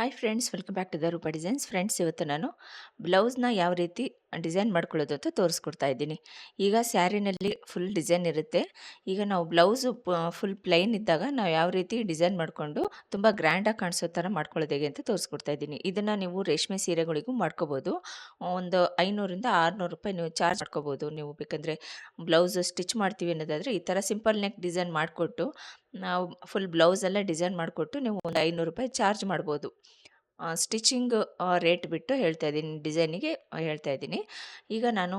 Hi friends welcome back to the Roopa designs friends ಇವತ್ತು ನಾನು ಬ್ಲೌಸ್ನ ಯಾವ ರೀತಿ ಡಿಸೈನ್ ಮಾಡ್ಕೊಳ್ಳೋದು ಅಂತ ತೋರಿಸ್ಕೊಡ್ತಾ ಇದ್ದೀನಿ. ಈಗ ಸ್ಯಾರಿನಲ್ಲಿ ಫುಲ್ ಡಿಸೈನ್ ಇರುತ್ತೆ. ಈಗ ನಾವು ಬ್ಲೌಸು ಫುಲ್ ಪ್ಲೈನ್ ಇದ್ದಾಗ ನಾವು ಯಾವ ರೀತಿ ಡಿಸೈನ್ ಮಾಡಿಕೊಂಡು ತುಂಬ ಗ್ರ್ಯಾಂಡಾಗಿ ಕಾಣಿಸೋ ಥರ ಮಾಡ್ಕೊಳ್ಳೋದು ಹೇಗೆ ಅಂತ ತೋರಿಸ್ಕೊಡ್ತಾ ಇದ್ದೀನಿ. ಇದನ್ನು ನೀವು ರೇಷ್ಮೆ ಸೀರೆಗಳಿಗೂ ಮಾಡ್ಕೋಬೋದು. ಒಂದು ಐನೂರಿಂದ ಆರುನೂರು ರೂಪಾಯಿ ನೀವು ಚಾರ್ಜ್ ಮಾಡ್ಕೋಬೋದು. ನೀವು ಬೇಕಂದರೆ ಬ್ಲೌಸ್ ಸ್ಟಿಚ್ ಮಾಡ್ತೀವಿ ಅನ್ನೋದಾದರೆ ಈ ಥರ ಸಿಂಪಲ್ ನೆಕ್ ಡಿಸೈನ್ ಮಾಡಿಕೊಟ್ಟು ನಾವು ಫುಲ್ ಬ್ಲೌಸೆಲ್ಲ ಡಿಸೈನ್ ಮಾಡಿಕೊಟ್ಟು ನೀವು ಒಂದು ಐನೂರು ರೂಪಾಯಿ ಚಾರ್ಜ್ ಮಾಡ್ಬೋದು. ಸ್ಟಿಚಿಂಗ್ ರೇಟ್ ಬಿಟ್ಟು ಹೇಳ್ತಾ ಇದ್ದೀನಿ, ಡಿಸೈನಿಗೆ ಹೇಳ್ತಾ ಇದ್ದೀನಿ. ಈಗ ನಾನು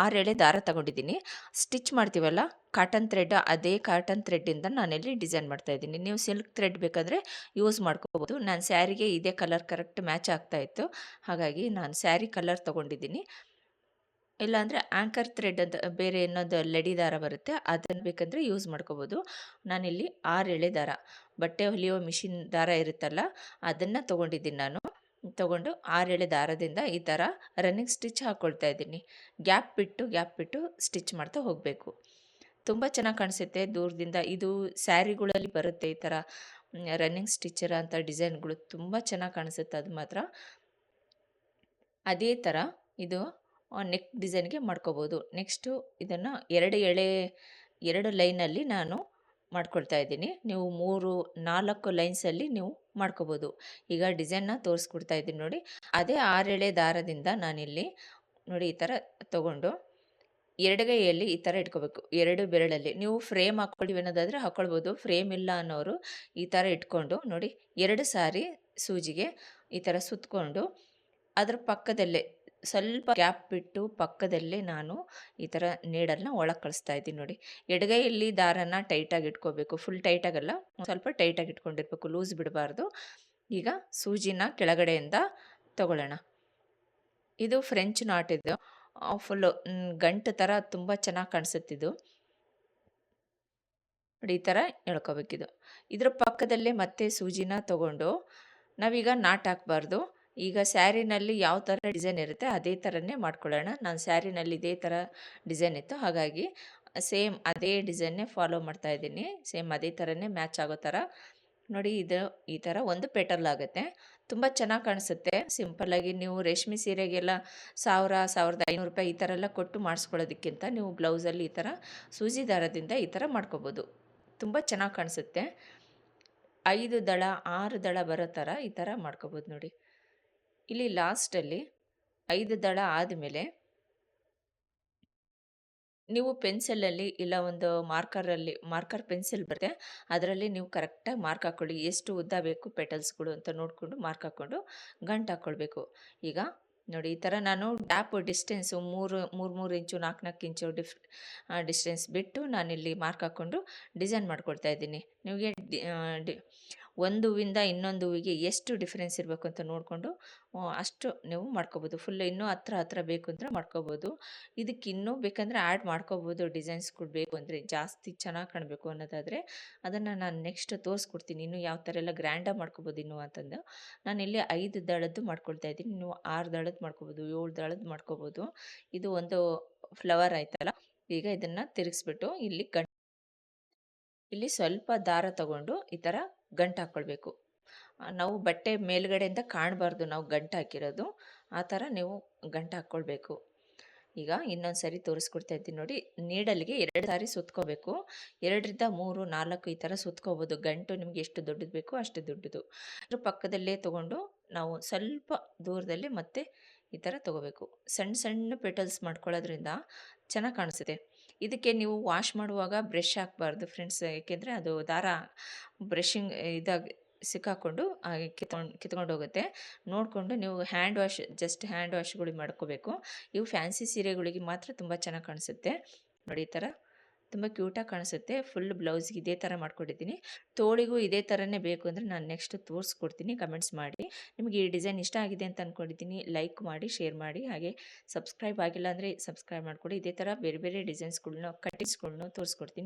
ಆರು ಎಳೆ ದಾರ ತಗೊಂಡಿದ್ದೀನಿ. ಸ್ಟಿಚ್ ಮಾಡ್ತೀವಲ್ಲ ಕಾಟನ್ ಥ್ರೆಡ್ ಅದೇ ಕಾಟನ್ ಥ್ರೆಡ್ಡಿಂದ ನಾನಿಲ್ಲಿ ಡಿಸೈನ್ ಮಾಡ್ತಾ ಇದ್ದೀನಿ. ನೀವು ಸಿಲ್ಕ್ ಥ್ರೆಡ್ ಬೇಕಾದರೆ ಯೂಸ್ ಮಾಡ್ಕೋಬೋದು. ನಾನು ಸ್ಯಾರಿಗೆ ಇದೇ ಕಲರ್ ಕರೆಕ್ಟ್ ಮ್ಯಾಚ್ ಆಗ್ತಾ ಇತ್ತು. ಹಾಗಾಗಿ ನಾನು ಸ್ಯಾರಿ ಕಲರ್ ತೊಗೊಂಡಿದ್ದೀನಿ. ಇಲ್ಲಾಂದರೆ ಆ್ಯಂಕರ್ ಥ್ರೆಡ್ ಅಂತ ಬೇರೆ ಇನ್ನೊಂದು ಲಡಿ ದಾರ ಬರುತ್ತೆ, ಅದನ್ನು ಬೇಕಂದರೆ ಯೂಸ್ ಮಾಡ್ಕೋಬೋದು. ನಾನಿಲ್ಲಿ ಆರು ಎಳೆ ದಾರ, ಬಟ್ಟೆ ಹೊಲಿಯೋ ಮಿಷಿನ್ ದಾರ ಇರುತ್ತಲ್ಲ, ಅದನ್ನು ತೊಗೊಂಡಿದ್ದೀನಿ ನಾನು. ತೊಗೊಂಡು ಆರು ಎಳೆ ದಾರದಿಂದ ಈ ಥರ ರನ್ನಿಂಗ್ ಸ್ಟಿಚ್ ಹಾಕ್ಕೊಳ್ತಾ ಇದ್ದೀನಿ. ಗ್ಯಾಪ್ ಬಿಟ್ಟು ಗ್ಯಾಪ್ ಬಿಟ್ಟು ಸ್ಟಿಚ್ ಮಾಡ್ತಾ ಹೋಗಬೇಕು. ತುಂಬ ಚೆನ್ನಾಗಿ ಕಾಣಿಸುತ್ತೆ ದೂರದಿಂದ. ಇದು ಸ್ಯಾರಿಗಳಲ್ಲಿ ಬರುತ್ತೆ ಈ ಥರ ರನ್ನಿಂಗ್ ಸ್ಟಿಚರ್ ಅಂತ ಡಿಸೈನ್ಗಳು ತುಂಬ ಚೆನ್ನಾಗಿ ಕಾಣಿಸುತ್ತೆ ಅದು ಮಾತ್ರ. ಅದೇ ಥರ ಇದು ನೆಕ್ ಡಿಸೈನ್ಗೆ ಮಾಡ್ಕೋಬೋದು. ನೆಕ್ಸ್ಟು ಇದನ್ನು ಎರಡು ಎಳೆ, ಎರಡು ಲೈನಲ್ಲಿ ನಾನು ಮಾಡ್ಕೊಳ್ತಾ ಇದ್ದೀನಿ. ನೀವು ಮೂರು, ನಾಲ್ಕು ಲೈನ್ಸಲ್ಲಿ ನೀವು ಮಾಡ್ಕೋಬೋದು. ಈಗ ಡಿಸೈನ್ನ ತೋರಿಸ್ಕೊಡ್ತಾ ಇದ್ದೀನಿ ನೋಡಿ. ಅದೇ ಆರೆಳೆ ದಾರದಿಂದ ನಾನಿಲ್ಲಿ ನೋಡಿ ಈ ಥರ ತೊಗೊಂಡು ಎರಡುಗೈಯಲ್ಲಿ ಈ ಥರ ಇಟ್ಕೋಬೇಕು. ಎರಡು ಬೆರಳಲ್ಲಿ. ನೀವು ಫ್ರೇಮ್ ಹಾಕ್ಕೊಳ್ಳಿ ಅನ್ನೋದಾದರೆ ಹಾಕ್ಕೊಳ್ಬೋದು. ಫ್ರೇಮ್ ಇಲ್ಲ ಅನ್ನೋರು ಈ ಥರ ಇಟ್ಕೊಂಡು ನೋಡಿ ಎರಡು ಸಾರಿ ಸೂಜಿಗೆ ಈ ಥರ ಸುತ್ತಕೊಂಡು ಅದ್ರ ಪಕ್ಕದಲ್ಲೇ ಸ್ವಲ್ಪ ಗ್ಯಾಪ್ ಬಿಟ್ಟು ಪಕ್ಕದಲ್ಲೇ ನಾನು ಈ ಥರ ನೀಡಲ್ನ ಒಳಗೆ ಕಳಿಸ್ತಾ ಇದ್ದೀನಿ ನೋಡಿ. ಎಡಗೈಯಲ್ಲಿ ದಾರನ ಟೈಟಾಗಿ ಇಟ್ಕೋಬೇಕು ಫುಲ್ ಟೈಟಾಗಲ್ಲ, ಸ್ವಲ್ಪ ಟೈಟಾಗಿ ಇಟ್ಕೊಂಡಿರ್ಬೇಕು, ಲೂಸ್ ಬಿಡಬಾರ್ದು. ಈಗ ಸೂಜಿನ ಕೆಳಗಡೆಯಿಂದ ತಗೊಳ್ಳೋಣ. ಇದು ಫ್ರೆಂಚ್ ನಾಟ್ ಇದು. ಫುಲ್ಲು ಗಂಟು ಥರ ತುಂಬ ಚೆನ್ನಾಗಿ ಕಾಣಿಸುತ್ತಿದ್ದು ನೋಡಿ, ಈ ಥರ ಎಳ್ಕೋಬೇಕಿದು. ಇದರ ಪಕ್ಕದಲ್ಲೇ ಮತ್ತೆ ಸೂಜಿನ ತಗೊಂಡು ನಾವೀಗ ನಾಟ್ ಹಾಕ್ಬಾರ್ದು. ಈಗ ಸ್ಯಾರಿನಲ್ಲಿ ಯಾವ ಥರ ಡಿಸೈನ್ ಇರುತ್ತೆ ಅದೇ ಥರನೇ ಮಾಡ್ಕೊಳ್ಳೋಣ. ನಾನು ಸ್ಯಾರಿನಲ್ಲಿ ಇದೇ ಥರ ಡಿಸೈನ್ ಇತ್ತು. ಹಾಗಾಗಿ ಸೇಮ್ ಅದೇ ಡಿಸೈನ್ನೇ ಫಾಲೋ ಮಾಡ್ತಾ ಇದ್ದೀನಿ. ಸೇಮ್ ಅದೇ ಥರನೇ ಮ್ಯಾಚ್ ಆಗೋ ಥರ ನೋಡಿ ಇದು ಈ ಥರ ಒಂದು ಪೆಟಲ್ ಆಗುತ್ತೆ. ತುಂಬ ಚೆನ್ನಾಗಿ ಕಾಣಿಸುತ್ತೆ. ಸಿಂಪಲ್ಲಾಗಿ ನೀವು ರೇಷ್ಮೆ ಸೀರೆಗೆಲ್ಲ ಸಾವಿರ, ಸಾವಿರದ ಐನೂರು ರೂಪಾಯಿ ಈ ಥರ ಎಲ್ಲ ಕೊಟ್ಟು ಮಾಡಿಸ್ಕೊಳ್ಳೋದಕ್ಕಿಂತ ನೀವು ಬ್ಲೌಸಲ್ಲಿ ಈ ಥರ ಸೂಜಿ ದಾರದಿಂದ ಈ ಥರ ಮಾಡ್ಕೋಬೋದು. ತುಂಬ ಚೆನ್ನಾಗಿ ಕಾಣಿಸುತ್ತೆ. ಐದು ದಳ, ಆರು ದಳ ಬರೋ ಥರ ಈ ಥರ ಮಾಡ್ಕೋಬೋದು ನೋಡಿ. ಇಲ್ಲಿ ಲಾಸ್ಟಲ್ಲಿ ಐದು ದಳ ಆದಮೇಲೆ ನೀವು ಪೆನ್ಸಿಲಲ್ಲಿ ಇಲ್ಲ ಒಂದು ಮಾರ್ಕರಲ್ಲಿ ಮಾರ್ಕರ್ ಪೆನ್ಸಿಲ್ ಬರುತ್ತೆ. ಅದರಲ್ಲಿ ನೀವು ಕರೆಕ್ಟಾಗಿ ಮಾರ್ಕ್ ಹಾಕ್ಕೊಳ್ಳಿ ಎಷ್ಟು ಉದ್ದ ಬೇಕು ಪೆಟಲ್ಸ್ಗಳು ಅಂತ ನೋಡಿಕೊಂಡು ಮಾರ್ಕ್ ಹಾಕ್ಕೊಂಡು ಗಂಟು ಹಾಕ್ಕೊಳ್ಬೇಕು ಈಗ ನೋಡಿ, ಈ ಥರ ನಾನು ಡ್ಯಾಪ್ ಡಿಸ್ಟೆನ್ಸು ಮೂರು ಮೂರು ಮೂರು ಇಂಚು, ನಾಲ್ಕು ನಾಲ್ಕು ಇಂಚು ಡಿಫ್ ಡಿಸ್ಟೆನ್ಸ್ ಬಿಟ್ಟು ನಾನಿಲ್ಲಿ ಮಾರ್ಕ್ ಹಾಕ್ಕೊಂಡು ಡಿಸೈನ್ ಮಾಡ್ಕೊಳ್ತಾ ಇದ್ದೀನಿ. ನಿಮಗೆ ಒಂದು ಹೂವಿಂದ ಇನ್ನೊಂದು ಹೂವಿಗೆ ಎಷ್ಟು ಡಿಫ್ರೆನ್ಸ್ ಇರಬೇಕು ಅಂತ ನೋಡಿಕೊಂಡು ಅಷ್ಟು ನೀವು ಮಾಡ್ಕೋಬೋದು. ಫುಲ್ ಇನ್ನೂ ಹತ್ರ ಹತ್ರ ಬೇಕು ಅಂದರೆ ಮಾಡ್ಕೋಬೋದು. ಇದಕ್ಕೆ ಇನ್ನೂ ಬೇಕಂದರೆ ಆ್ಯಡ್ ಮಾಡ್ಕೋಬೋದು. ಡಿಸೈನ್ಸ್ ಬೇಕು ಅಂದರೆ ಜಾಸ್ತಿ ಚೆನ್ನಾಗಿ ಕಾಣಬೇಕು ಅನ್ನೋದಾದರೆ ಅದನ್ನು ನಾನು ನೆಕ್ಸ್ಟ್ ತೋರಿಸ್ಕೊಡ್ತೀನಿ. ಇನ್ನು ಯಾವ ಥರ ಎಲ್ಲ ಗ್ರ್ಯಾಂಡಾಗಿ ಮಾಡ್ಕೋಬೋದು ಇನ್ನು ಅಂತಂದು. ನಾನು ಇಲ್ಲಿ ಐದು ದಳದ್ದು ಮಾಡ್ಕೊಳ್ತಾ ಇದ್ದೀನಿ. ನೀವು ಆರು ದಳದ್ದು ಮಾಡ್ಕೋಬೋದು, ಏಳು ದಳದ್ದು ಮಾಡ್ಕೋಬೋದು. ಇದು ಒಂದು ಫ್ಲವರ್ ಆಯ್ತಲ್ಲ, ಈಗ ಇದನ್ನು ತಿರುಗಿಸ್ಬಿಟ್ಟು ಇಲ್ಲಿ ಇಲ್ಲಿ ಸ್ವಲ್ಪ ದಾರ ತಗೊಂಡು ಈ ಥರ ಗಂಟು ಹಾಕ್ಕೊಳ್ಬೇಕು ನಾವು ಬಟ್ಟೆ ಮೇಲುಗಡೆಯಿಂದ ಕಾಣಬಾರ್ದು, ನಾವು ಗಂಟು ಹಾಕಿರೋದು ಆ ಥರ ನೀವು ಗಂಟು ಹಾಕ್ಕೊಳ್ಬೇಕು ಈಗ ಇನ್ನೊಂದು ಸರಿ ತೋರಿಸ್ಕೊಡ್ತಾ ಇದ್ದೀನಿ ನೋಡಿ, ನೀಡಲ್ಗೆ ಎರಡು ಸಾರಿ ಸುತ್ಕೋಬೇಕು. ಎರಡರಿಂದ ಮೂರು, ನಾಲ್ಕು ಈ ಥರ ಸುತ್ಕೋಬೋದು. ಗಂಟು ನಿಮಗೆ ಎಷ್ಟು ದೊಡ್ಡದು ಬೇಕೋ ಅಷ್ಟು ದೊಡ್ಡದು. ಅದ್ರ ಪಕ್ಕದಲ್ಲೇ ತೊಗೊಂಡು ನಾವು ಸ್ವಲ್ಪ ದೂರದಲ್ಲಿ ಮತ್ತೆ ಈ ಥರ ತೊಗೋಬೇಕು. ಸಣ್ಣ ಸಣ್ಣ ಪೆಟಲ್ಸ್ ಮಾಡ್ಕೊಳ್ಳೋದ್ರಿಂದ ಚೆನ್ನಾಗಿ ಕಾಣಿಸುತ್ತೆ. ಇದಕ್ಕೆ ನೀವು ವಾಶ್ ಮಾಡುವಾಗ ಬ್ರಷ್ ಹಾಕಬಾರ್ದು ಫ್ರೆಂಡ್ಸ್, ಏಕೆಂದರೆ ಅದು ದಾರ ಬ್ರಷಿಂಗ್ ಇದಾಗಿ ಸಿಕ್ಕಾಕೊಂಡು ಕಿತ್ಕೊಂಡು ಕಿತ್ಕೊಂಡು ಹೋಗುತ್ತೆ ನೋಡಿಕೊಂಡು ನೀವು ಹ್ಯಾಂಡ್ ವಾಶ್, ಜಸ್ಟ್ ಹ್ಯಾಂಡ್ ವಾಶ್ಗಳು ಮಾಡ್ಕೋಬೇಕು. ಇವು ಫ್ಯಾನ್ಸಿ ಸೀರೆಗಳಿಗೆ ಮಾತ್ರ ತುಂಬ ಚೆನ್ನಾಗಿ ಕಾಣಿಸುತ್ತೆ. ನೋಡಿ ಈ ಥರ. ತುಂಬ ಕ್ಯೂಟಾಗಿ ಕಾಣಿಸುತ್ತೆ. ಫುಲ್ ಬ್ಲೌಸ್ಗೆ ಇದೇ ಥರ ಮಾಡ್ಕೊಂಡಿದ್ದೀನಿ. ತೋಳಿಗೂ ಇದೇ ಥರನೇ ಬೇಕು ಅಂದರೆ ನಾನು ನೆಕ್ಸ್ಟ್ ತೋರಿಸ್ಕೊಡ್ತೀನಿ, ಕಮೆಂಟ್ಸ್ ಮಾಡಿ. ನಿಮಗೆ ಈ ಡಿಸೈನ್ ಇಷ್ಟ ಆಗಿದೆ ಅಂತ ಅಂದ್ಕೊಂಡಿದ್ದೀನಿ ಲೈಕ್ ಮಾಡಿ, ಶೇರ್ ಮಾಡಿ. ಹಾಗೆ ಸಬ್ಸ್ಕ್ರೈಬ್ ಆಗಿಲ್ಲ ಅಂದರೆ ಸಬ್ಸ್ಕ್ರೈಬ್ ಮಾಡಿಕೊಡಿ. ಇದೇ ಥರ ಬೇರೆ ಬೇರೆ ಡಿಸೈನ್ಸ್ಗಳ್ನ ಕಟ್ಟಿಸ್ಗಳ್ನ ತೋರಿಸ್ಕೊಡ್ತೀನಿ.